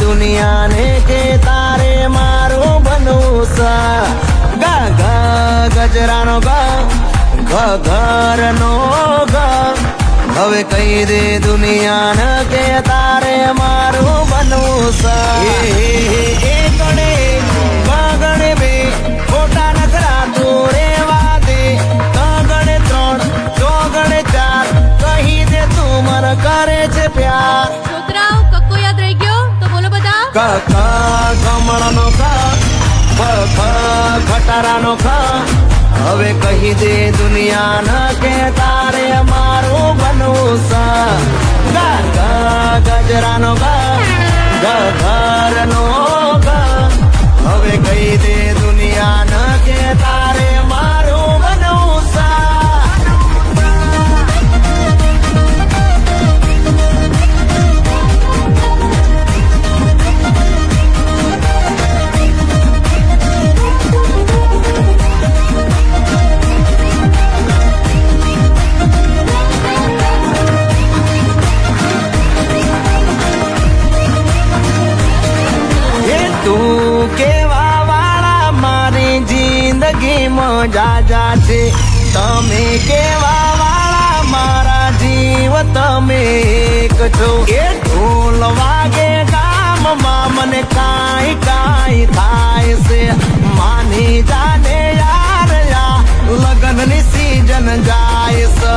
દુનિયાને કે તારે મારું બનવું સા ગા ગા, ગજરાનો ગા, ઘ, ઘરનો ગા. હવે કહી દે દુનિયાને કે તારે મારું બનવું સા એ છે પ્યાર. છોકરાઓ કક્કો યાદ રહી ગયો? તો બોલો બધા. કાકા ક ખ ખટારાનો ખ હવે કહી દે દુનિયાને કે તારે મારું બનવું સા ગા ગજરાનો ગા ઘરનો ગા હવે કહી દે દુનિયાને જાજા છે તમે કેવા વાળા મારા જીવ તમે એક છો. એ ઢોલ વાગે ગામમાં મને કાંઈ કાંઈ થાય છે. માની જાને યાર, યા લગ્નની સીઝન જાય છે.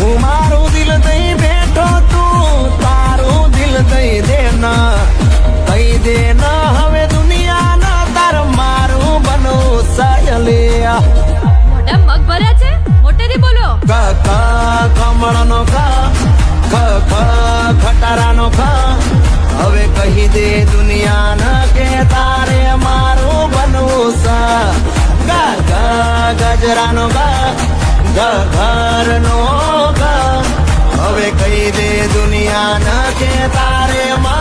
હું મારું દિલ દઈ બેઠો તું, તારું દિલ દઈ દે ગજરાનો ગા ઘરનો ગા હવે કહી દે દુનિયા ન કે તારે મારું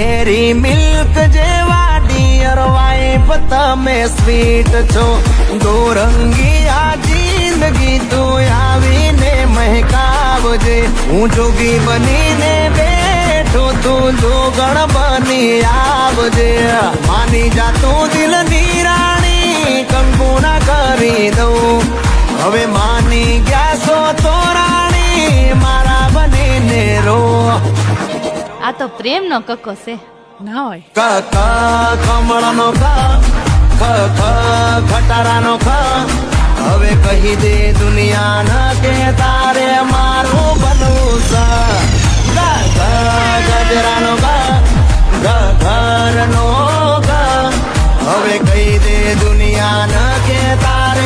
ડેરી મિલ્ક જેવા ડિયર વાઇફ તમે સ્વીટ છો. ગોરંગી આ જિંદગી તું આવીને મહેકાવજે. હું જોગી બનીને બેઠો તું જોગણ બની આવજે. માની જા તું દિલ રાણી આ તો પ્રેમનો કક્કો છે. ના હોય. ક ક કમળનો ક ખ ખ ખટારાનો ખ. હવે કહી દે દુનિયા કે તારે મારું બનવું છે ગા ગા ગજરાનો ગા ગ ઘરનો ગા હવે કહી દે દુનિયા કે તારે